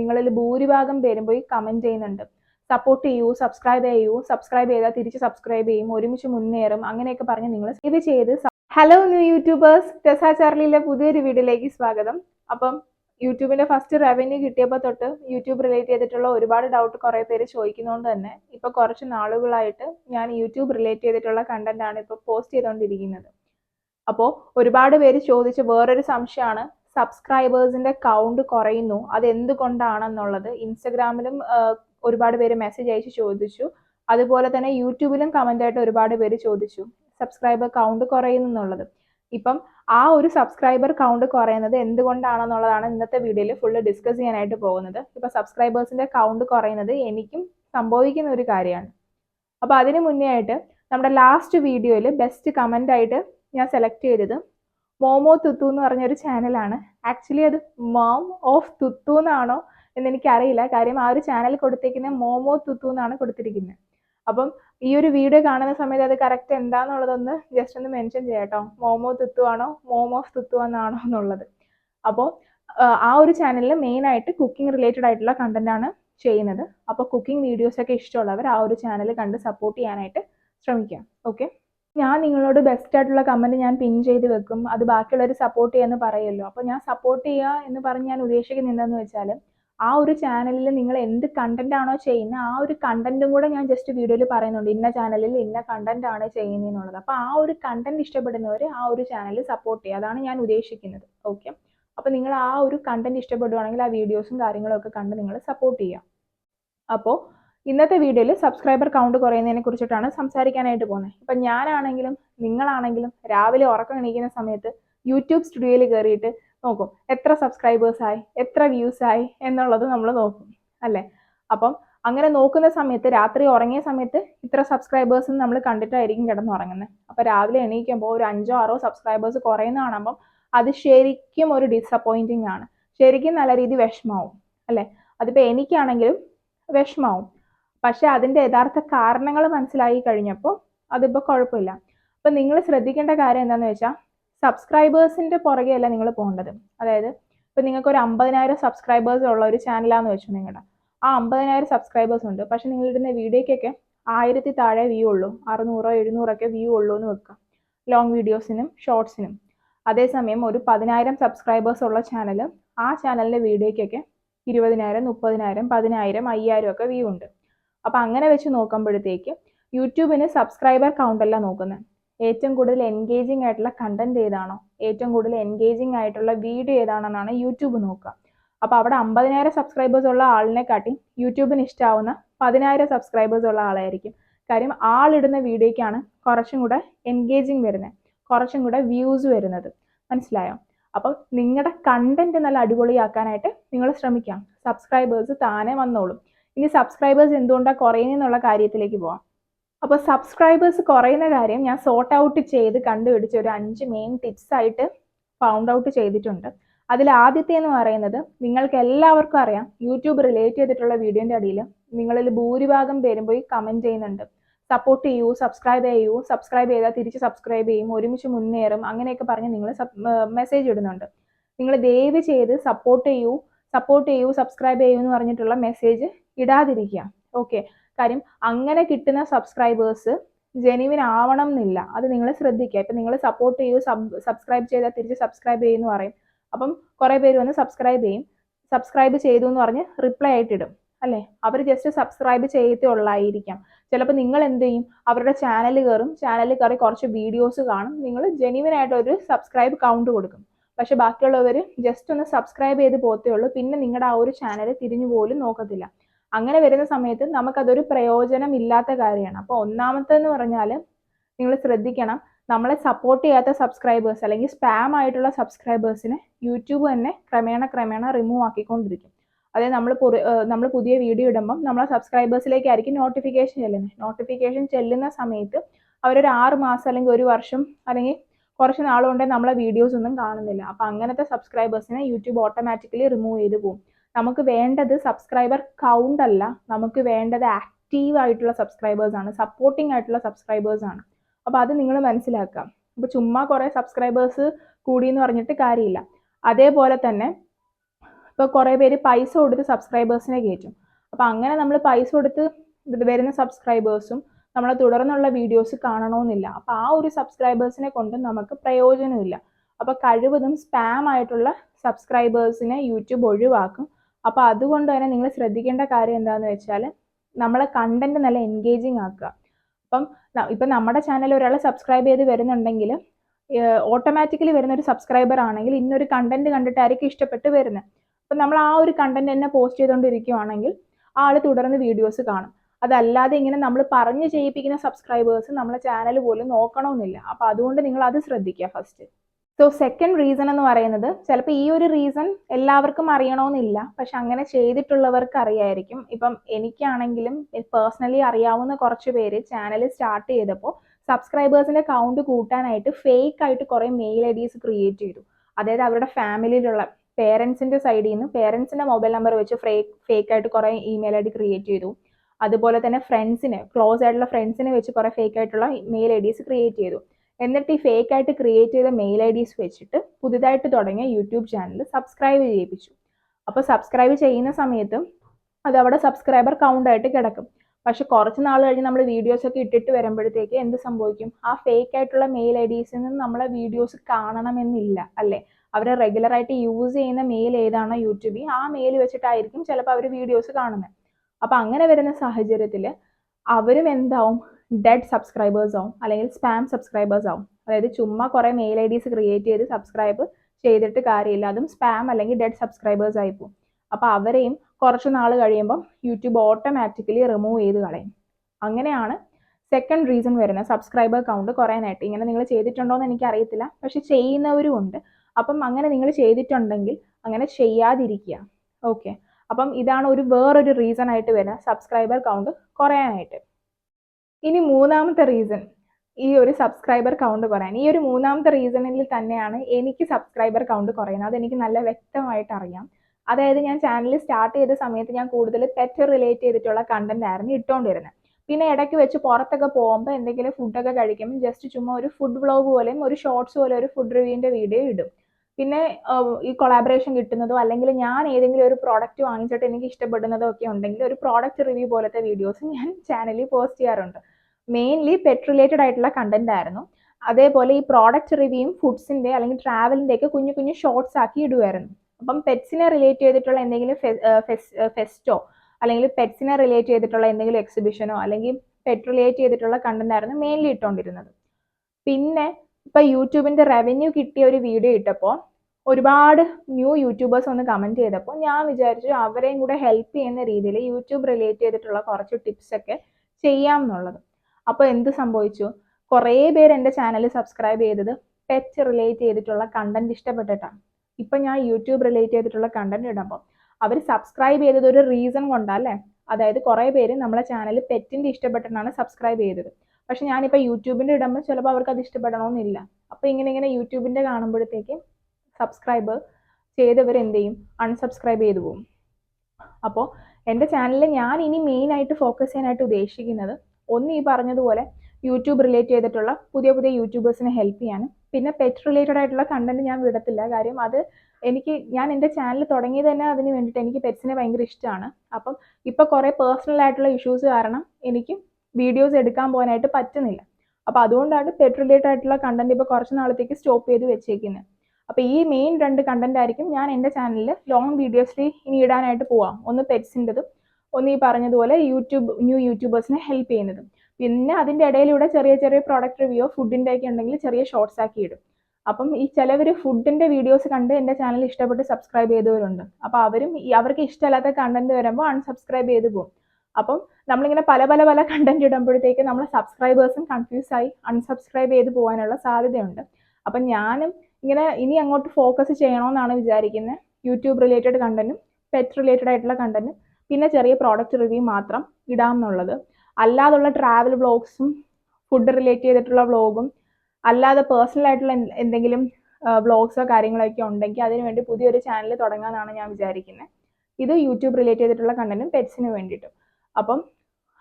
നിങ്ങളിൽ ഭൂരിഭാഗം പേരും പോയി കമന്റ് ചെയ്യുന്നുണ്ട്. സപ്പോർട്ട് ചെയ്യൂ സബ്സ്ക്രൈബ് ചെയ്യൂ സബ്സ്ക്രൈബ് ചെയ്താൽ തിരിച്ച് സബ്സ്ക്രൈബ് ചെയ്യും ഒരുമിച്ച് മുന്നേറും അങ്ങനെയൊക്കെ പറഞ്ഞ് നിങ്ങൾ സേവ് ചെയ്ത് ഹലോ ന്യൂ യൂട്യൂബേഴ്സ് ടെസ ചാർലിയിലെ പുതിയൊരു വീഡിയോയിലേക്ക് സ്വാഗതം. അപ്പം യൂട്യൂബിന്റെ ഫസ്റ്റ് റവന്യൂ കിട്ടിയപ്പോൾ തൊട്ട് യൂട്യൂബ് റിലേറ്റ് ചെയ്തിട്ടുള്ള ഒരുപാട് ഡൗട്ട് കുറേ പേര് ചോദിക്കുന്നതുകൊണ്ട് തന്നെ ഇപ്പൊ കുറച്ച് നാളുകളായിട്ട് ഞാൻ യൂട്യൂബ് റിലേറ്റ് ചെയ്തിട്ടുള്ള കണ്ടന്റ് ആണ് ഇപ്പോൾ പോസ്റ്റ് ചെയ്തുകൊണ്ടിരിക്കുന്നത് അപ്പോൾ ഒരുപാട് പേര് ചോദിച്ച വേറൊരു സംശയമാണ് സബ്സ്ക്രൈബേഴ്സിന്റെ കൗണ്ട് കുറയുന്നു. അത് എന്തുകൊണ്ടാണെന്നുള്ളത് ഇൻസ്റ്റഗ്രാമിലും ഒരുപാട് പേര് മെസ്സേജ് അയച്ച് ചോദിച്ചു. അതുപോലെ തന്നെ യൂട്യൂബിലും കമന്റ് ആയിട്ട് ഒരുപാട് പേര് ചോദിച്ചു. സബ്സ്ക്രൈബർ കൗണ്ട് കുറയുന്നു എന്നുള്ളത്. ഇപ്പം ആ ഒരു സബ്സ്ക്രൈബർ കൗണ്ട് കുറയുന്നത് എന്തുകൊണ്ടാണെന്നുള്ളതാണ് ഇന്നത്തെ വീഡിയോയിൽ ഫുള്ള് ഡിസ്കസ് ചെയ്യാനായിട്ട് പോകുന്നത്. ഇപ്പൊ സബ്സ്ക്രൈബേഴ്സിന്റെ കൗണ്ട് കുറയുന്നത് എനിക്കും സംഭവിക്കുന്ന ഒരു കാര്യമാണ്. അപ്പോൾ അതിനു മുന്നേ ആയിട്ട് നമ്മുടെ ലാസ്റ്റ് വീഡിയോയിൽ ബെസ്റ്റ് കമന്റ് ആയിട്ട് ഞാൻ സെലക്ട് ചെയ്തത് മോമോ തുത്തു എന്ന് പറഞ്ഞൊരു ചാനലാണ്. ആക്ച്വലി അത് മോം ഓഫ് തുത്തു എന്നാണോ എന്ന് എനിക്കറിയില്ല കാര്യം ആ ഒരു ചാനൽ കൊടുത്തേക്കുന്നത് മോമോ തുത്തു എന്നാണ് കൊടുത്തിരിക്കുന്നത്. അപ്പം ഈ ഒരു വീഡിയോ കാണുന്ന സമയത്ത് അത് കറക്റ്റ് എന്താന്നുള്ളതൊന്ന് ജസ്റ്റ് ഒന്ന് മെൻഷൻ ചെയ്യാട്ടോ മോമോ തുത്തു ആണോ മോമോ തുത്തു എന്നാണോ എന്നുള്ളത്. അപ്പോൾ ആ ഒരു ചാനലിൽ മെയിൻ ആയിട്ട് കുക്കിംഗ് റിലേറ്റഡ് ആയിട്ടുള്ള കണ്ടന്റ് ആണ് ചെയ്യുന്നത്. അപ്പോൾ കുക്കിംഗ് വീഡിയോസ് ഒക്കെ ഇഷ്ടമുള്ളവർ ആ ഒരു ചാനൽ കണ്ട് സപ്പോർട്ട് ചെയ്യാനായിട്ട് ശ്രമിക്കാം ഓക്കെ ഞാൻ നിങ്ങളോട് ബെസ്റ്റ് ആയിട്ടുള്ള കമന്റ് ഞാൻ പിൻ ചെയ്ത് വെക്കും. അത് ബാക്കിയുള്ളവർ സപ്പോർട്ട് ചെയ്യാന്ന് പറയുമല്ലോ. അപ്പോൾ ഞാൻ സപ്പോർട്ട് ചെയ്യുക എന്ന് പറഞ്ഞ് ഞാൻ ഉദ്ദേശിക്കുന്നത് എന്താണെന്ന് വെച്ചാൽ ആ ഒരു ചാനലിൽ നിങ്ങൾ എന്ത് കണ്ടന്റ് ആണോ ചെയ്യുന്നത് ആ ഒരു കണ്ടന്റും കൂടെ ഞാൻ ജസ്റ്റ് വീഡിയോയിൽ പറയുന്നുണ്ട്. ഇന്ന ചാനലിൽ ഇന്ന കണ്ടന്റ് ആണ് ചെയ്യുന്നതെന്നുള്ളത് അപ്പോൾ ആ ഒരു കണ്ടന്റ് ഇഷ്ടപ്പെടുന്നവർ ആ ഒരു ചാനൽ സപ്പോർട്ട് ചെയ്യുക. അതാണ് ഞാൻ ഉദ്ദേശിക്കുന്നത്. ഓക്കെ അപ്പോൾ നിങ്ങൾ ആ ഒരു കണ്ടന്റ് ഇഷ്ടപ്പെടുവാണെങ്കിൽ ആ വീഡിയോസും കാര്യങ്ങളും ഒക്കെ കണ്ട് നിങ്ങൾ സപ്പോർട്ട് ചെയ്യുക. അപ്പോൾ ഇന്നത്തെ വീഡിയോയിൽ സബ്സ്ക്രൈബർ കൗണ്ട് കുറയുന്നതിനെ കുറിച്ചിട്ടാണ് സംസാരിക്കാനായിട്ട് പോകുന്നത്. ഇപ്പം ഞാനാണെങ്കിലും നിങ്ങളാണെങ്കിലും രാവിലെ ഉറക്കം എണീക്കുന്ന സമയത്ത് യൂട്യൂബ് സ്റ്റുഡിയോയിൽ കയറിയിട്ട് നോക്കും എത്ര സബ്സ്ക്രൈബേഴ്സ് ആയി എത്ര വ്യൂസ് ആയി എന്നുള്ളത് നമ്മൾ നോക്കും അല്ലേ? അപ്പം അങ്ങനെ നോക്കുന്ന സമയത്ത് രാത്രി ഉറങ്ങിയ സമയത്ത് ഇത്ര സബ്സ്ക്രൈബേഴ്സ് നമ്മൾ കണ്ടിട്ടായിരിക്കും കിടന്നുറങ്ങുന്നത്. അപ്പോൾ രാവിലെ എണീക്കുമ്പോൾ ഒരു അഞ്ചോ ആറോ സബ്സ്ക്രൈബേഴ്സ് കുറയുന്ന കാണുമ്പം അത് ശരിക്കും ഒരു ഡിസപ്പോയിന്റിങ് ആണ്. ശരിക്കും നല്ല രീതി വിഷമാവും അല്ലേ? അതിപ്പോൾ എനിക്കാണെങ്കിലും വിഷമാവും പക്ഷെ അതിന്റെ യഥാർത്ഥ കാരണങ്ങൾ മനസ്സിലായി കഴിഞ്ഞപ്പോൾ അതിപ്പോൾ കുഴപ്പമില്ല. അപ്പം നിങ്ങൾ ശ്രദ്ധിക്കേണ്ട കാര്യം എന്താണെന്ന് വെച്ചാൽ സബ്സ്ക്രൈബേഴ്സിന്റെ പുറകെയല്ല നിങ്ങൾ പോകേണ്ടത്. അതായത് ഇപ്പം നിങ്ങൾക്ക് ഒരു അമ്പതിനായിരം സബ്സ്ക്രൈബേഴ്സ് ഉള്ള ഒരു ചാനലാന്ന് വെച്ചു നിങ്ങളുടെ. ആ അമ്പതിനായിരം സബ്സ്ക്രൈബേഴ്സ് ഉണ്ട്. പക്ഷെ നിങ്ങൾ ഇടുന്ന വീഡിയോയ്ക്കൊക്കെ ആയിരത്തി താഴെ വ്യൂ ഉള്ളൂ. അറുന്നൂറോ എഴുന്നൂറൊക്കെ വ്യൂ ഉള്ളൂ എന്ന് വെക്കുക. ലോങ് വീഡിയോസിനും ഷോർട്സിനും അതേസമയം ഒരു പതിനായിരം സബ്സ്ക്രൈബേഴ്സ് ഉള്ള ചാനൽ ആ ചാനലിന്റെ വീഡിയോയ്ക്കൊക്കെ ഇരുപതിനായിരം മുപ്പതിനായിരം പതിനായിരം അയ്യായിരം ഒക്കെ വ്യൂ ഉണ്ട്. അപ്പം അങ്ങനെ വെച്ച് നോക്കുമ്പോഴത്തേക്ക് യൂട്യൂബിന് സബ്സ്ക്രൈബർ കൗണ്ട് അല്ല നോക്കുന്നത് ഏറ്റവും കൂടുതൽ എൻഗേജിങ് ആയിട്ടുള്ള കണ്ടന്റ് ഏതാണോ ഏറ്റവും കൂടുതൽ എൻഗേജിങ് ആയിട്ടുള്ള വീഡിയോ ഏതാണെന്നാണ് യൂട്യൂബ് നോക്കുക. അപ്പോൾ അവിടെ അമ്പതിനായിരം സബ്സ്ക്രൈബേഴ്സ് ഉള്ള ആളിനെ കാട്ടി യൂട്യൂബിന് ഇഷ്ടമാവുന്ന പതിനായിരം സബ്സ്ക്രൈബേഴ്സ് ഉള്ള ആളായിരിക്കും. കാര്യം ആളിടുന്ന വീഡിയോയ്ക്കാണ് കുറച്ചും കൂടെ എൻഗേജിങ് വരുന്നത് കുറച്ചും കൂടെ വ്യൂസ് വരുന്നത്. മനസ്സിലായോ? അപ്പം നിങ്ങളുടെ കണ്ടന്റ് നല്ല അടിപൊളിയാക്കാനായിട്ട് നിങ്ങൾ ശ്രമിക്കാം. സബ്സ്ക്രൈബേഴ്സ് താനെ വന്നോളും. ഇനി സബ്സ്ക്രൈബേഴ്സ് എന്തുകൊണ്ടാണ് കുറയുന്നതെന്നുള്ള കാര്യത്തിലേക്ക് പോവാം. അപ്പോൾ സബ്സ്ക്രൈബേഴ്സ് കുറയുന്ന കാര്യം ഞാൻ സോർട്ട് ഔട്ട് ചെയ്ത് കണ്ടുപിടിച്ച് ഒരു അഞ്ച് മെയിൻ ടിപ്സ് ആയിട്ട് ഫൗണ്ട് ഔട്ട് ചെയ്തിട്ടുണ്ട്. അതിൽ ആദ്യത്തെ എന്ന് പറയുന്നത് നിങ്ങൾക്ക് എല്ലാവർക്കും അറിയാം യൂട്യൂബ് റിലേറ്റ് ചെയ്തിട്ടുള്ള വീഡിയോന്റെ അടിയിൽ നിങ്ങളിൽ ഭൂരിഭാഗം പേരും പോയി കമന്റ് ചെയ്യുന്നുണ്ട്. സപ്പോർട്ട് ചെയ്യൂ സബ്സ്ക്രൈബ് ചെയ്യൂ സബ്സ്ക്രൈബ് ചെയ്താൽ തിരിച്ച് സബ്സ്ക്രൈബ് ചെയ്യും ഒരുമിച്ച് മുന്നേറും അങ്ങനെയൊക്കെ പറഞ്ഞ് നിങ്ങൾ മെസ്സേജ് ഇടുന്നുണ്ട്. നിങ്ങൾ ദയവ് ചെയ്ത് സപ്പോർട്ട് ചെയ്യൂ സപ്പോർട്ട് ചെയ്യൂ സബ്സ്ക്രൈബ് ചെയ്യൂ എന്ന് പറഞ്ഞിട്ടുള്ള മെസ്സേജ് ഇടാതിരിക്കുക. ഓക്കെ കാര്യം അങ്ങനെ കിട്ടുന്ന സബ്സ്ക്രൈബേഴ്സ് ജെനുവിൻ ആവണം എന്നില്ല. അത് നിങ്ങൾ ശ്രദ്ധിക്കുക. ഇപ്പം നിങ്ങൾ സപ്പോർട്ട് ചെയ്യൂ സബ് സബ്സ്ക്രൈബ് ചെയ്താൽ തിരിച്ച് സബ്സ്ക്രൈബ് ചെയ്യുമെന്ന് പറയും. അപ്പം കുറേ പേര് വന്ന് സബ്സ്ക്രൈബ് ചെയ്യും. സബ്സ്ക്രൈബ് ചെയ്തു എന്ന് പറഞ്ഞ് റിപ്ലൈ ആയിട്ടിടും അല്ലേ? അവർ ജസ്റ്റ് സബ്സ്ക്രൈബ് ചെയ്തേ ഉള്ളായിരിക്കാം. ചിലപ്പോൾ നിങ്ങൾ എന്ത് ചെയ്യും? അവരുടെ ചാനൽ കയറും. ചാനലിൽ കയറി കുറച്ച് വീഡിയോസ് കാണും. നിങ്ങൾ ജെനുവൻ ആയിട്ടൊരു സബ്സ്ക്രൈബ് കൗണ്ട് കൊടുക്കും. പക്ഷെ ബാക്കിയുള്ളവർ ജസ്റ്റ് ഒന്ന് സബ്സ്ക്രൈബ് ചെയ്ത് പോത്തേ ഉള്ളൂ. പിന്നെ നിങ്ങളുടെ ആ ഒരു ചാനൽ തിരിഞ്ഞു പോലും നോക്കത്തില്ല. അങ്ങനെ വരുന്ന സമയത്ത് നമുക്കതൊരു പ്രയോജനം ഇല്ലാത്ത കാര്യമാണ്. അപ്പോൾ ഒന്നാമത്തെന്ന് പറഞ്ഞാൽ നിങ്ങൾ ശ്രദ്ധിക്കണം. നമ്മളെ സപ്പോർട്ട് ചെയ്യാത്ത സബ്സ്ക്രൈബേഴ്സ് അല്ലെങ്കിൽ സ്പാം ആയിട്ടുള്ള സബ്സ്ക്രൈബേഴ്സിനെ യൂട്യൂബ് തന്നെ ക്രമേണ ക്രമേണ റിമൂവ് ആക്കിക്കൊണ്ടിരിക്കും. അതായത് നമ്മൾ നമ്മൾ പുതിയ വീഡിയോ ഇടുമ്പം നമ്മളെ സബ്സ്ക്രൈബേഴ്സിലേക്ക് ആയിരിക്കും നോട്ടിഫിക്കേഷൻ ചെല്ലുന്നത് നോട്ടിഫിക്കേഷൻ ചെല്ലുന്ന സമയത്ത് അവരൊരു ആറ് മാസം അല്ലെങ്കിൽ ഒരു വർഷം അല്ലെങ്കിൽ കുറച്ച് നാളുകൊണ്ട് നമ്മളെ വീഡിയോസ് ഒന്നും കാണുന്നില്ല. അപ്പൊ അങ്ങനത്തെ സബ്സ്ക്രൈബേഴ്സിനെ യൂട്യൂബ് ഓട്ടോമാറ്റിക്കലി റിമൂവ് ചെയ്ത് പോകും നമുക്ക് വേണ്ടത് സബ്സ്ക്രൈബർ കൗണ്ട് അല്ല. നമുക്ക് വേണ്ടത് ആക്റ്റീവ് ആയിട്ടുള്ള സബ്സ്ക്രൈബേഴ്സ് ആണ്. സപ്പോർട്ടിംഗ് ആയിട്ടുള്ള സബ്സ്ക്രൈബേഴ്സ് ആണ്. അപ്പോൾ അത് നിങ്ങൾ മനസ്സിലാക്കാം അപ്പോൾ ചുമ്മാ കുറേ സബ്സ്ക്രൈബേഴ്സ് കൂടി എന്ന് പറഞ്ഞിട്ട് കാര്യമില്ല. അതേപോലെ തന്നെ ഇപ്പോൾ കുറേ പേര് പൈസ കൊടുത്ത് സബ്സ്ക്രൈബേഴ്സിനെ കയറ്റും. അപ്പോൾ അങ്ങനെ നമ്മൾ പൈസ കൊടുത്ത് വരുന്ന സബ്സ്ക്രൈബേഴ്സും നമ്മളെ തുടർന്നുള്ള വീഡിയോസ് കാണണമെന്നില്ല. അപ്പോൾ ആ ഒരു സബ്സ്ക്രൈബേഴ്സിനെ കൊണ്ട് നമുക്ക് പ്രയോജനമില്ല. അപ്പോൾ കഴിവതും സ്പാം ആയിട്ടുള്ള സബ്സ്ക്രൈബേഴ്സിനെ യൂട്യൂബ് ഒഴിവാക്കും. അപ്പോൾ അതുകൊണ്ട് തന്നെ നിങ്ങൾ ശ്രദ്ധിക്കേണ്ട കാര്യം എന്താണെന്ന് വെച്ചാൽ നമ്മളെ കണ്ടന്റ് നല്ല എൻഗേജിങ് ആക്കുക. അപ്പം ഇപ്പം നമ്മുടെ ചാനൽ ഒരാൾ സബ്സ്ക്രൈബ് ചെയ്ത് വരുന്നുണ്ടെങ്കിൽ ഓട്ടോമാറ്റിക്കലി വരുന്ന ഒരു സബ്സ്ക്രൈബർ ആണെങ്കിൽ ഇന്നൊരു കണ്ടന്റ് കണ്ടിട്ടായിരിക്കും ഇഷ്ടപ്പെട്ട് വരുന്നത്. അപ്പം നമ്മൾ ആ ഒരു കണ്ടന്റ് തന്നെ പോസ്റ്റ് ചെയ്തുകൊണ്ടിരിക്കുവാണെങ്കിൽ ആൾ തുടർന്ന് വീഡിയോസ് കാണും. അതല്ലാതെ ഇങ്ങനെ നമ്മൾ പറഞ്ഞ് ചെയ്യിപ്പിക്കുന്ന സബ്സ്ക്രൈബേഴ്സ് നമ്മളെ ചാനൽ പോലും നോക്കണമെന്നില്ല. അപ്പോൾ അതുകൊണ്ട് നിങ്ങൾ അത് ശ്രദ്ധിക്കുക ഫസ്റ്റ് സോ സെക്കൻഡ് റീസൺ എന്ന് പറയുന്നത് ചിലപ്പോൾ ഈ ഒരു റീസൺ എല്ലാവർക്കും അറിയണമെന്നില്ല. പക്ഷെ അങ്ങനെ ചെയ്തിട്ടുള്ളവർക്ക് അറിയായിരിക്കും. ഇപ്പം എനിക്കാണെങ്കിലും പേഴ്സണലി അറിയാവുന്ന കുറച്ച് പേര് ചാനൽ സ്റ്റാർട്ട് ചെയ്തപ്പോൾ സബ്സ്ക്രൈബേഴ്സിന്റെ കൗണ്ട് കൂട്ടാനായിട്ട് ഫേക്ക് ആയിട്ട് കുറേ മെയിൽ ഐ ഡീസ് ക്രിയേറ്റ് ചെയ്തു. അതായത് അവരുടെ ഫാമിലിയിലുള്ള പേരൻസിന്റെ സൈഡിൽ നിന്ന് പേരൻസിന്റെ മൊബൈൽ നമ്പർ വെച്ച് ഫേക്ക് ഫേക്ക് ആയിട്ട് കുറേ ഇമെയിൽ ഐ ഡി ക്രിയേറ്റ് ചെയ്തു. അതുപോലെ തന്നെ ഫ്രണ്ട്സിന് ക്ലോസ് ആയിട്ടുള്ള ഫ്രണ്ട്സിനെ വെച്ച് കുറേ ഫേക്ക് ആയിട്ടുള്ള മെയിൽ ഐ ഡീസ് ക്രിയേറ്റ് ചെയ്തു. എന്നിട്ട് ഈ ഫേക്ക് ആയിട്ട് ക്രിയേറ്റ് ചെയ്ത മെയിൽ ഐ ഡീസ് വെച്ചിട്ട് പുതുതായിട്ട് തുടങ്ങിയ യൂട്യൂബ് ചാനൽ സബ്സ്ക്രൈബ് ചെയ്യിപ്പിച്ചു. അപ്പോൾ സബ്സ്ക്രൈബ് ചെയ്യുന്ന സമയത്ത് അത് അവിടെ സബ്സ്ക്രൈബർ കൗണ്ട് ആയിട്ട് കിടക്കും. പക്ഷെ കുറച്ച് നാൾ കഴിഞ്ഞ് നമ്മൾ വീഡിയോസ് ഒക്കെ ഇട്ടിട്ട് വരുമ്പോഴത്തേക്ക് എന്ത് സംഭവിക്കും? ആ ഫേക്ക് ആയിട്ടുള്ള മെയിൽ ഐ ഡീസിൽ നിന്ന് നമ്മളെ വീഡിയോസ് കാണണമെന്നില്ല അല്ലേ? അവർ റെഗുലറായിട്ട് യൂസ് ചെയ്യുന്ന മെയിൽ ഏതാണോ യൂട്യൂബിൽ ആ മെയിൽ വെച്ചിട്ടായിരിക്കും ചിലപ്പോൾ അവർ വീഡിയോസ് കാണുന്നത് അപ്പോൾ അങ്ങനെ വരുന്ന സാഹചര്യത്തിൽ അവരും എന്താവും? ഡെഡ് സബ്സ്ക്രൈബേഴ്സ് ആവും. അല്ലെങ്കിൽ സ്പാം സബ്സ്ക്രൈബേഴ്സ് ആവും. അതായത് ചുമ്മാ കുറേ മെയിൽ ഐ ഡീസ് ക്രിയേറ്റ് ചെയ്ത് സബ്സ്ക്രൈബ് ചെയ്തിട്ട് കാര്യമില്ല. അതും സ്പാം അല്ലെങ്കിൽ ഡെഡ് സബ്സ്ക്രൈബേഴ്സ് ആയി പോകും അപ്പോൾ അവരെയും കുറച്ച് നാൾ കഴിയുമ്പം യൂട്യൂബ് ഓട്ടോമാറ്റിക്കലി റിമൂവ് ചെയ്ത് കളയും. അങ്ങനെയാണ് സെക്കൻഡ് റീസൺ വരുന്നത് സബ്സ്ക്രൈബർ കൗണ്ട് കുറയാനായിട്ട് ഇങ്ങനെ നിങ്ങൾ ചെയ്തിട്ടുണ്ടോ എന്ന് എനിക്കറിയത്തില്ല. പക്ഷെ ചെയ്യുന്നവരും ഉണ്ട്. അപ്പം അങ്ങനെ നിങ്ങൾ ചെയ്തിട്ടുണ്ടെങ്കിൽ അങ്ങനെ ചെയ്യാതിരിക്കുക. ഓക്കെ അപ്പം ഇതാണ് ഒരു വേറൊരു റീസൺ ആയിട്ട് വരുന്ന സബ്സ്ക്രൈബർ കൗണ്ട് കുറയാനായിട്ട്. ഇനി മൂന്നാമത്തെ റീസൺ ഈ ഒരു സബ്സ്ക്രൈബർ കൗണ്ട് കുറയാൻ. ഈ ഒരു മൂന്നാമത്തെ റീസണിൽ തന്നെയാണ് എനിക്ക് സബ്സ്ക്രൈബർ കൗണ്ട് കുറയുന്നത്. അതെനിക്ക് നല്ല വ്യക്തമായിട്ട് അറിയാം. അതായത് ഞാൻ ചാനൽ സ്റ്റാർട്ട് ചെയ്ത സമയത്ത് ഞാൻ കൂടുതൽ പെറ്റ് റിലേറ്റ് ചെയ്തിട്ടുള്ള കണ്ടന്റ് ആയിരുന്നു ഇട്ടുകൊണ്ടിരുന്നത് പിന്നെ ഇടയ്ക്ക് വെച്ച് പുറത്തൊക്കെ പോകുമ്പോൾ എന്തെങ്കിലും ഫുഡൊക്കെ കഴിക്കുമ്പോൾ ജസ്റ്റ് ചുമ്മാ ഒരു ഫുഡ് വ്ളോഗ് പോലെയും ഒരു ഷോർട്സ് പോലെ ഒരു ഫുഡ് റിവ്യൂവിന്റെ വീഡിയോ ഇടും. പിന്നെ ഈ കൊളാബറേഷൻ കിട്ടുന്നതോ അല്ലെങ്കിൽ ഞാൻ ഏതെങ്കിലും ഒരു പ്രോഡക്റ്റ് വാങ്ങിച്ചിട്ട് എനിക്ക് ഇഷ്ടപ്പെടുന്നതോ ഒക്കെ ഉണ്ടെങ്കിൽ ഒരു പ്രോഡക്റ്റ് റിവ്യൂ പോലത്തെ വീഡിയോസ് ഞാൻ ചാനലിൽ പോസ്റ്റ് ചെയ്യാറുണ്ട്. മെയിൻലി പെറ്റ് റിലേറ്റഡ് ആയിട്ടുള്ള കണ്ടന്റ് ആയിരുന്നു. അതേപോലെ ഈ പ്രോഡക്റ്റ് റിവ്യൂയും ഫുഡ്സിന്റെ അല്ലെങ്കിൽ ട്രാവലിന്റെ ഒക്കെ കുഞ്ഞു കുഞ്ഞു ഷോർട്സ് ആക്കി ഇടുമായിരുന്നു അപ്പം പെറ്റ്സിനെ റിലേറ്റ് ചെയ്തിട്ടുള്ള എന്തെങ്കിലും ഫെസ്റ്റോ അല്ലെങ്കിൽ പെറ്റ്സിനെ റിലേറ്റ് ചെയ്തിട്ടുള്ള എന്തെങ്കിലും എക്സിബിഷനോ അല്ലെങ്കിൽ പെറ്റ് റിലേറ്റ് ചെയ്തിട്ടുള്ള കണ്ടന്റ് ആയിരുന്നു മെയിൻലി ഇട്ടുകൊണ്ടിരുന്നത് പിന്നെ ഇപ്പൊ യൂട്യൂബിന്റെ റവന്യൂ കിട്ടിയ ഒരു വീഡിയോ ഇട്ടപ്പോൾ ഒരുപാട് ന്യൂ യൂട്യൂബേഴ്സ് ഒന്ന് കമന്റ് ചെയ്തപ്പോൾ ഞാൻ വിചാരിച്ചു അവരെയും കൂടെ ഹെൽപ്പ് ചെയ്യുന്ന രീതിയിൽ യൂട്യൂബ് റിലേറ്റ് ചെയ്തിട്ടുള്ള കുറച്ച് ടിപ്സ് ഒക്കെ ചെയ്യാം എന്നുള്ളത് അപ്പോൾ എന്ത് സംഭവിച്ചു? കുറേ പേര് എന്റെ ചാനൽ സബ്സ്ക്രൈബ് ചെയ്തത് പെറ്റ് റിലേറ്റ് ചെയ്തിട്ടുള്ള കണ്ടന്റ് ഇഷ്ടപ്പെട്ടിട്ടാണ് ഇപ്പം ഞാൻ യൂട്യൂബ് റിലേറ്റ് ചെയ്തിട്ടുള്ള കണ്ടന്റ് ഇടുമ്പോൾ അവർ സബ്സ്ക്രൈബ് ചെയ്തത് ഒരു റീസൺ കൊണ്ടല്ലേ അതായത് കുറേ പേര് നമ്മളെ ചാനൽ പെറ്റിന്റെ ഇഷ്ടപ്പെട്ടിട്ടാണ് സബ്സ്ക്രൈബ് ചെയ്തത്. പക്ഷെ ഞാനിപ്പോൾ യൂട്യൂബിന്റെ ഇടുമ്പോൾ ചിലപ്പോൾ അവർക്ക് അത് ഇഷ്ടപ്പെടണമെന്നില്ല അപ്പോൾ ഇങ്ങനെ ഇങ്ങനെ യൂട്യൂബിന്റെ കാണുമ്പോഴത്തേക്ക് സബ്സ്ക്രൈബ് ചെയ്തവർ എന്ത് ചെയ്യും അൺസബ്സ്ക്രൈബ് ചെയ്തു പോകും അപ്പോൾ എന്റെ ചാനലിൽ ഞാൻ ഇനി മെയിനായിട്ട് ഫോക്കസ് ചെയ്യാനായിട്ട് ഉദ്ദേശിക്കുന്നത് ഒന്ന് ഈ പറഞ്ഞതുപോലെ യൂട്യൂബ് റിലേറ്റ് ചെയ്തിട്ടുള്ള പുതിയ പുതിയ യൂട്യൂബേഴ്സിനെ ഹെൽപ്പ് ചെയ്യാനും പിന്നെ പെറ്റ് റിലേറ്റഡ് ആയിട്ടുള്ള കണ്ടന്റ് ഞാൻ വിടത്തില്ല. കാര്യം അത് എനിക്ക് ഞാൻ എന്റെ ചാനൽ തുടങ്ങിയത് തന്നെ അതിന് വേണ്ടിയിട്ട് എനിക്ക് പെറ്റ്സിനെ ഭയങ്കര ഇഷ്ടമാണ് അപ്പം ഇപ്പോൾ കുറേ പേഴ്സണൽ ആയിട്ടുള്ള ഇഷ്യൂസ് കാരണം എനിക്ക് വീഡിയോസ് എടുക്കാൻ പോകാനായിട്ട് പറ്റുന്നില്ല. അപ്പോൾ അതുകൊണ്ടാണ് പെറ്റ് റിലേറ്റഡ് ആയിട്ടുള്ള കണ്ടന്റ് ഇപ്പോൾ കുറച്ച് നാളത്തേക്ക് സ്റ്റോപ്പ് ചെയ്ത് വെച്ചേക്കുന്നത് അപ്പോൾ ഈ മെയിൻ രണ്ട് കണ്ടന്റ് ആയിരിക്കും ഞാൻ എന്റെ ചാനലിൽ ലോങ് വീഡിയോസിൽ ഇനി ഇടാനായിട്ട് പോവാം. ഒന്ന് പെറ്റ്സിന്റെതും ഒന്ന് ഈ പറഞ്ഞതുപോലെ യൂട്യൂബ് ന്യൂ യൂട്യൂബേഴ്സിനെ ഹെൽപ്പ് ചെയ്യുന്നതും. പിന്നെ അതിന്റെ ഇടയിലൂടെ ചെറിയ ചെറിയ പ്രോഡക്റ്റ് റിവ്യൂ ഫുഡിന്റെ ഒക്കെ ഉണ്ടെങ്കിൽ ചെറിയ ഷോർട്സ് ആക്കി ഇടും. അപ്പം ഈ ചിലവർ ഫുഡിന്റെ വീഡിയോസ് കണ്ട് എന്റെ ചാനൽ ഇഷ്ടപ്പെട്ട് സബ്സ്ക്രൈബ് ചെയ്തവരുണ്ട്. അപ്പോൾ അവരും അവർക്ക് ഇഷ്ടമല്ലാത്ത കണ്ടന്റ് വരുമ്പോൾ അൺസബ്സ്ക്രൈബ് ചെയ്ത് പോകും അപ്പം നമ്മളിങ്ങനെ പല പല പല കണ്ടന്റ് ഇടുമ്പോഴത്തേക്ക് നമ്മളെ സബ്സ്ക്രൈബേഴ്സും കൺഫ്യൂസ് ആയി അൺസബ്സ്ക്രൈബ് ചെയ്ത് പോകാനുള്ള സാധ്യതയുണ്ട്. അപ്പം ഞാനും ഇങ്ങനെ ഇനി അങ്ങോട്ട് ഫോക്കസ് ചെയ്യണമെന്നാണ് വിചാരിക്കുന്നത് യൂട്യൂബ് റിലേറ്റഡ് കണ്ടന്റും പെറ്റ് റിലേറ്റഡ് ആയിട്ടുള്ള കണ്ടന്റും പിന്നെ ചെറിയ പ്രോഡക്റ്റ് റിവ്യൂ മാത്രം ഇടാം എന്നുള്ളത് അല്ലാതുള്ള ട്രാവൽ വ്ളോഗ്സും ഫുഡ് റിലേറ്റ് ചെയ്തിട്ടുള്ള വ്ളോഗും അല്ലാതെ പേഴ്സണൽ ആയിട്ടുള്ള എന്തെങ്കിലും വ്ളോഗ്സോ കാര്യങ്ങളൊക്കെ ഉണ്ടെങ്കിൽ അതിനുവേണ്ടി പുതിയൊരു ചാനൽ തുടങ്ങാമെന്നാണ് ഞാൻ വിചാരിക്കുന്നത് ഇത് യൂട്യൂബ് റിലേറ്റ് ചെയ്തിട്ടുള്ള കണ്ടന്റും പെറ്റ്സിന് വേണ്ടിയിട്ടും. അപ്പം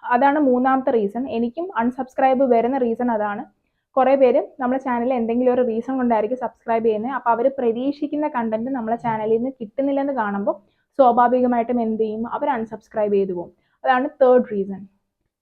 അതാണ് മൂന്നാമത്തെ റീസൺ എനിക്കും അൺസബ്സ്ക്രൈബ് വരുന്ന റീസൺ അതാണ്. കുറേ പേര് നമ്മുടെ ചാനലിൽ എന്തെങ്കിലും ഒരു റീസൺ കൊണ്ടായിരിക്കും സബ്സ്ക്രൈബ് ചെയ്യുന്നത് അപ്പോൾ അവർ പ്രതീക്ഷിക്കുന്ന കണ്ടന്റ് നമ്മളെ ചാനലിൽ നിന്ന് കിട്ടുന്നില്ലെന്ന് കാണുമ്പോൾ സ്വാഭാവികമായിട്ടും എന്ത് ചെയ്യും? അവർ അൺസബ്സ്ക്രൈബ് ചെയ്തു പോകും. അതാണ് തേർഡ് റീസൺ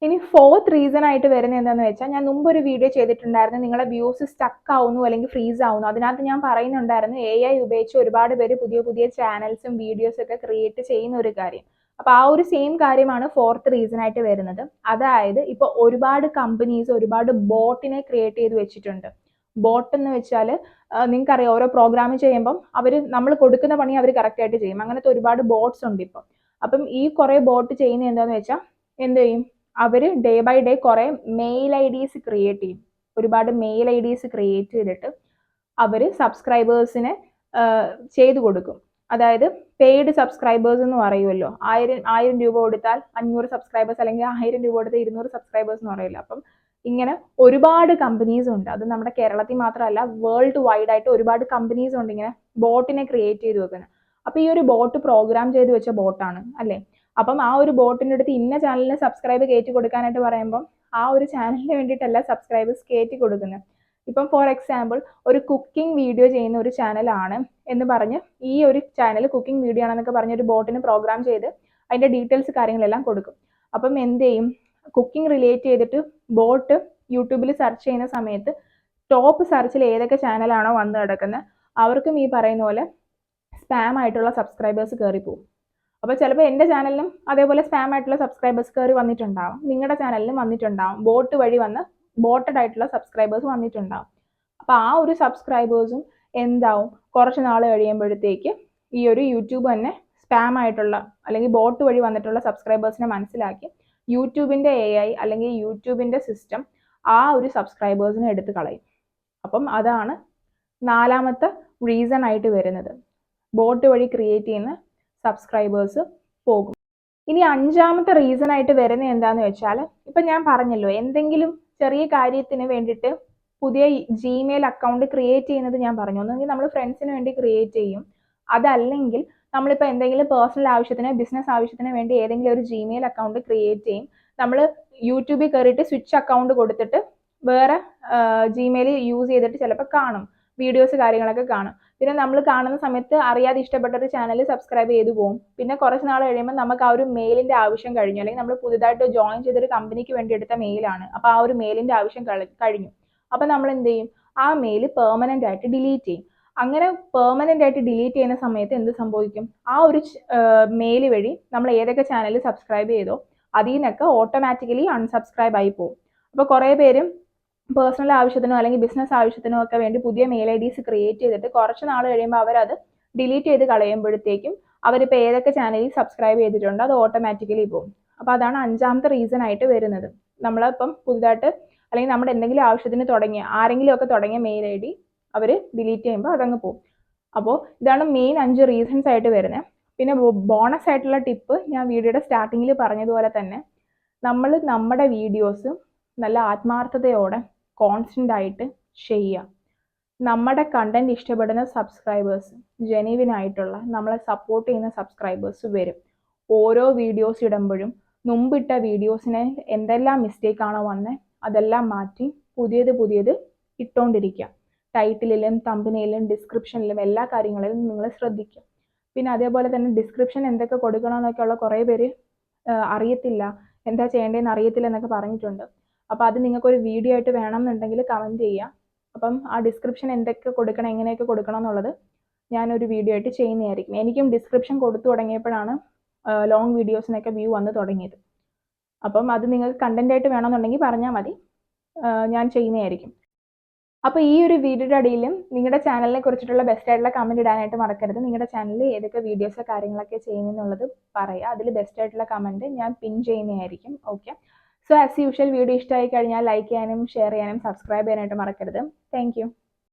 ഇനി ഫോർത്ത് റീസൺ ആയിട്ട് വരുന്നത് എന്താണെന്ന് വെച്ചാൽ ഞാൻ മുമ്പ് ഒരു വീഡിയോ ചെയ്തിട്ടുണ്ടായിരുന്നു. നിങ്ങളുടെ വ്യൂസ് സ്റ്റക്ക് ആവുന്നു അല്ലെങ്കിൽ ഫ്രീസ് ആവുന്നു. അതിനകത്ത് ഞാൻ പറയുന്നുണ്ടായിരുന്നു എ ഐ ഉപയോഗിച്ച് ഒരുപാട് പേര് പുതിയ പുതിയ ചാനൽസും വീഡിയോസും ഒക്കെ ക്രിയേറ്റ് ചെയ്യുന്ന ഒരു കാര്യം. അപ്പോൾ ആ ഒരു സെയിം കാര്യമാണ് ഫോർത്ത് റീസൺ ആയിട്ട് വരുന്നത്. അതായത് ഇപ്പോൾ ഒരുപാട് കമ്പനീസ് ഒരുപാട് ബോട്ടിനെ ക്രിയേറ്റ് ചെയ്ത് വെച്ചിട്ടുണ്ട്. ബോട്ട് എന്ന് വെച്ചാൽ നിങ്ങൾക്കറിയാം ഓരോ പ്രോഗ്രാം ചെയ്യുമ്പം അവർ നമ്മൾ കൊടുക്കുന്ന പണി അവർ കറക്റ്റ് ആയിട്ട് ചെയ്യും. അങ്ങനത്തെ ഒരുപാട് ബോട്ട്സ് ഉണ്ട് ഇപ്പം. അപ്പം ഈ കുറേ ബോട്ട് ചെയ്യുന്ന എന്താണെന്ന് വെച്ചാൽ എന്ത് ചെയ്യും? അവർ ഡേ ബൈ ഡേ കുറേ മെയിൽ ഐ ഡീസ് ക്രിയേറ്റ് ചെയ്യും. ഒരുപാട് മെയിൽ ഐ ഡീസ് ക്രിയേറ്റ് ചെയ്തിട്ട് അവർ സബ്സ്ക്രൈബേഴ്സിനെ ചെയ്തു കൊടുക്കും. അതായത് പെയ്ഡ് സബ്സ്ക്രൈബേഴ്സ് എന്ന് പറയുമല്ലോ. ആയിരം ആയിരം രൂപ കൊടുത്താൽ അഞ്ഞൂറ് സബ്സ്ക്രൈബേഴ്സ് അല്ലെങ്കിൽ ആയിരം രൂപ കൊടുത്താൽ ഇരുന്നൂറ് സബ്സ്ക്രൈബേഴ്സ് എന്ന് പറയുമല്ലോ. അപ്പം ഇങ്ങനെ ഒരുപാട് കമ്പനീസ് ഉണ്ട്. അത് നമ്മുടെ കേരളത്തിൽ മാത്രമല്ല വേൾഡ് വൈഡ് ആയിട്ട് ഒരുപാട് കമ്പനീസ് ഉണ്ട് ഇങ്ങനെ ബോട്ടിനെ ക്രിയേറ്റ് ചെയ്ത് വെക്കുന്നത്. അപ്പോൾ ഈ ഒരു ബോട്ട് പ്രോഗ്രാം ചെയ്ത് വെച്ച ബോട്ടാണ് അല്ലേ? അപ്പം ആ ഒരു ബോട്ടിന്റെ അടുത്ത് ഇന്ന ചാനലിന് സബ്സ്ക്രൈബ് കയറ്റി കൊടുക്കാനായിട്ട് പറയുമ്പം ആ ഒരു ചാനലിന് വേണ്ടിയിട്ടല്ല സബ്സ്ക്രൈബേഴ്സ് കയറ്റി കൊടുക്കുന്നത്. ഇപ്പം ഫോർ എക്സാമ്പിൾ ഒരു കുക്കിംഗ് വീഡിയോ ചെയ്യുന്ന ഒരു ചാനലാണ് എന്ന് പറഞ്ഞ് ഈ ഒരു ചാനൽ കുക്കിംഗ് വീഡിയോ ആണെന്നൊക്കെ പറഞ്ഞ് ഒരു ബോട്ടിന് പ്രോഗ്രാം ചെയ്ത് അതിന്റെ ഡീറ്റെയിൽസ് കാര്യങ്ങളെല്ലാം കൊടുക്കും. അപ്പം എന്ത് ചെയ്യും? കുക്കിംഗ് റിലേറ്റ് ചെയ്തിട്ട് ബോട്ട് യൂട്യൂബിൽ സെർച്ച് ചെയ്യുന്ന സമയത്ത് ടോപ്പ് സെർച്ചിൽ ഏതൊക്കെ ചാനലാണോ വന്ന് കിടക്കുന്നത് അവർക്കും ഈ പറയുന്ന പോലെ സ്പാം ആയിട്ടുള്ള സബ്സ്ക്രൈബേഴ്സ് കയറി പോകും അപ്പോൾ ചിലപ്പോൾ എന്റെ ചാനലിലും അതേപോലെ സ്പാം ആയിട്ടുള്ള സബ്സ്ക്രൈബേഴ്സ് കയറി വന്നിട്ടുണ്ടാവും. നിങ്ങളുടെ ചാനലിലും വന്നിട്ടുണ്ടാവും. ബോട്ട് വഴി വന്ന് ബോട്ടഡ് ആയിട്ടുള്ള സബ്സ്ക്രൈബേഴ്സ് വന്നിട്ടുണ്ടാവും. അപ്പോൾ ആ ഒരു സബ്സ്ക്രൈബേഴ്സും എന്താവും? കുറച്ച് നാൾ കഴിയുമ്പോഴത്തേക്ക് ഈ ഒരു യൂട്യൂബ് തന്നെ സ്പാം ആയിട്ടുള്ള അല്ലെങ്കിൽ ബോട്ട് വഴി വന്നിട്ടുള്ള സബ്സ്ക്രൈബേഴ്സിനെ മനസ്സിലാക്കി യൂട്യൂബിന്റെ എ ഐ അല്ലെങ്കിൽ യൂട്യൂബിന്റെ സിസ്റ്റം ആ ഒരു സബ്സ്ക്രൈബേഴ്സിനെ എടുത്ത് കളയും. അപ്പം അതാണ് നാലാമത്തെ റീസൺ ആയിട്ട് വരുന്നത്. ബോട്ട് വഴി ക്രിയേറ്റ് ചെയ്യുന്ന സബ്സ്ക്രൈബേഴ്സ് പോകും. ഇനി അഞ്ചാമത്തെ റീസൺ ആയിട്ട് വരുന്നത് എന്താണെന്ന് വെച്ചാൽ ഇപ്പം ഞാൻ പറഞ്ഞല്ലോ എന്തെങ്കിലും ചെറിയ കാര്യത്തിന് വേണ്ടിയിട്ട് പുതിയ ജിമെയിൽ അക്കൗണ്ട് ക്രിയേറ്റ് ചെയ്യുന്നത് ഞാൻ പറഞ്ഞു. ഒന്നെങ്കിൽ നമ്മൾ ഫ്രണ്ട്സിന് വേണ്ടി ക്രിയേറ്റ് ചെയ്യും. അതല്ലെങ്കിൽ നമ്മളിപ്പോൾ എന്തെങ്കിലും പേഴ്സണൽ ആവശ്യത്തിന് ബിസിനസ് ആവശ്യത്തിന് വേണ്ടി ഏതെങ്കിലും ഒരു ജിമെയിൽ അക്കൗണ്ട് ക്രിയേറ്റ് ചെയ്യും. നമ്മൾ യൂട്യൂബിൽ കയറിയിട്ട് സ്വിച്ച് അക്കൗണ്ട് കൊടുത്തിട്ട് വേറെ ജിമെയിൽ യൂസ് ചെയ്തിട്ട് ചിലപ്പോൾ കാണും. വീഡിയോസ് കാര്യങ്ങളൊക്കെ കാണും. പിന്നെ നമ്മൾ കാണുന്ന സമയത്ത് അറിയാതെ ഇഷ്ടപ്പെട്ട ഒരു ചാനൽ സബ്സ്ക്രൈബ് ചെയ്തു പോകും പിന്നെ കുറച്ച് നാൾ കഴിയുമ്പോൾ നമുക്ക് ആ ഒരു മെയിലിന്റെ ആവശ്യം കഴിഞ്ഞു. അല്ലെങ്കിൽ നമ്മൾ പുതുതായിട്ട് ജോയിൻ ചെയ്തൊരു കമ്പനിക്ക് വേണ്ടി എടുത്ത മെയിലാണ് അപ്പോൾ ആ ഒരു മെയിലിന്റെ ആവശ്യം കഴിഞ്ഞു. അപ്പോൾ നമ്മൾ എന്ത് ചെയ്യും? ആ മെയിൽ പെർമനന്റ് ആയിട്ട് ഡിലീറ്റ് ചെയ്യും. അങ്ങനെ പെർമനന്റ് ആയിട്ട് ഡിലീറ്റ് ചെയ്യുന്ന സമയത്ത് എന്ത് സംഭവിക്കും? ആ ഒരു മെയിൽ വഴി നമ്മൾ ഏതൊക്കെ ചാനൽ സബ്സ്ക്രൈബ് ചെയ്തോ അതിൽ നിന്നൊക്കെ ഓട്ടോമാറ്റിക്കലി അൺസബ്സ്ക്രൈബ് ആയി പോകും അപ്പോൾ കുറേ പേരും പേഴ്സണൽ ആവശ്യത്തിനോ അല്ലെങ്കിൽ ബിസിനസ് ആവശ്യത്തിനോ ഒക്കെ വേണ്ടി പുതിയ മെയിൽ ഐ ഡീസ് ക്രിയേറ്റ് ചെയ്തിട്ട് കുറച്ച് നാൾ കഴിയുമ്പോൾ അവരത് ഡിലീറ്റ് ചെയ്ത് കളയുമ്പോഴത്തേക്കും അവരിപ്പോൾ ഏതൊക്കെ ചാനലിൽ സബ്സ്ക്രൈബ് ചെയ്തിട്ടുണ്ടോ അത് ഓട്ടോമാറ്റിക്കലി പോകും അപ്പോൾ അതാണ് അഞ്ചാമത്തെ റീസൺ ആയിട്ട് വരുന്നത്. നമ്മളിപ്പം പുതുതായിട്ട് അല്ലെങ്കിൽ നമ്മുടെ എന്തെങ്കിലും ആവശ്യത്തിന് തുടങ്ങിയ ആരെങ്കിലും ഒക്കെ തുടങ്ങിയ മെയിൽ ഐ ഡി അവർ ഡിലീറ്റ് ചെയ്യുമ്പോൾ അതങ്ങ് പോകും അപ്പോൾ ഇതാണ് മെയിൻ അഞ്ച് റീസൺസ് ആയിട്ട് വരുന്നത് പിന്നെ ബോണസ് ആയിട്ടുള്ള ടിപ്പ് ഞാൻ വീഡിയോയുടെ സ്റ്റാർട്ടിങ്ങിൽ പറഞ്ഞതുപോലെ തന്നെ നമ്മൾ നമ്മുടെ വീഡിയോസ് നല്ല ആത്മാർത്ഥതയോടെ കോൺസ്റ്റന്റ് ആയിട്ട് ചെയ്യുക. നമ്മുടെ കണ്ടന്റ് ഇഷ്ടപ്പെടുന്ന സബ്സ്ക്രൈബേഴ്സ് ജെനുവിൻ ആയിട്ടുള്ള നമ്മളെ സപ്പോർട്ട് ചെയ്യുന്ന സബ്സ്ക്രൈബേഴ്സ് വരും. ഓരോ വീഡിയോസ് ഇടുമ്പോഴും മുമ്പിട്ട വീഡിയോസിനെ എന്തെല്ലാം മിസ്റ്റേക്കാണോ വന്നത് അതെല്ലാം മാറ്റി പുതിയത് പുതിയത് ഇട്ടുകൊണ്ടിരിക്കുക ടൈറ്റിലും തമ്പനയിലും ഡിസ്ക്രിപ്ഷനിലും എല്ലാ കാര്യങ്ങളിലും നിങ്ങൾ ശ്രദ്ധിക്കുക. പിന്നെ അതേപോലെ തന്നെ ഡിസ്ക്രിപ്ഷൻ എന്തൊക്കെ കൊടുക്കണമെന്നൊക്കെയുള്ള കുറേ പേര് അറിയത്തില്ല. എന്താ ചെയ്യേണ്ടതെന്ന് അറിയത്തില്ല എന്നൊക്കെ പറഞ്ഞിട്ടുണ്ട്. അപ്പോൾ അത് നിങ്ങൾക്കൊരു വീഡിയോ ആയിട്ട് വേണമെന്നുണ്ടെങ്കിൽ കമന്റ് ചെയ്യുക അപ്പം ആ ഡിസ്ക്രിപ്ഷൻ എന്തൊക്കെ കൊടുക്കണം എങ്ങനെയൊക്കെ കൊടുക്കണം എന്നുള്ളത് ഞാനൊരു വീഡിയോ ആയിട്ട് ചെയ്യുന്നതായിരിക്കും. എനിക്കും ഡിസ്ക്രിപ്ഷൻ കൊടുത്തു തുടങ്ങിയപ്പോഴാണ് ലോങ് വീഡിയോസിനൊക്കെ വ്യൂ വന്ന് തുടങ്ങിയത്. അപ്പം അത് നിങ്ങൾക്ക് കണ്ടന്റ് ആയിട്ട് വേണമെന്നുണ്ടെങ്കിൽ പറഞ്ഞാൽ മതി. ഞാൻ ചെയ്യുന്നതായിരിക്കും. അപ്പോൾ ഈ ഒരു വീഡിയോയുടെ അടിയിലും നിങ്ങളുടെ ചാനലിനെ കുറിച്ചിട്ടുള്ള ബെസ്റ്റ് ആയിട്ടുള്ള കമന്റ് ഇടാനായിട്ട് മറക്കരുത്. നിങ്ങളുടെ ചാനലിൽ ഏതൊക്കെ വീഡിയോസ് കാര്യങ്ങളൊക്കെ ചെയ്യുന്നതെന്നുള്ളത് പറയുക അതിൽ ബെസ്റ്റ് ആയിട്ടുള്ള കമന്റ് ഞാൻ പിൻ ചെയ്യുന്നതായിരിക്കും. Okay so as usual video ഇഷ്ടമായി കഴിഞ്ഞാൽ ലൈക്ക് ചെയ്യാനും ഷെയർ ചെയ്യാനും സബ്സ്ക്രൈബ് ചെയ്യാനായിട്ട് മറക്കരുത്. താങ്ക്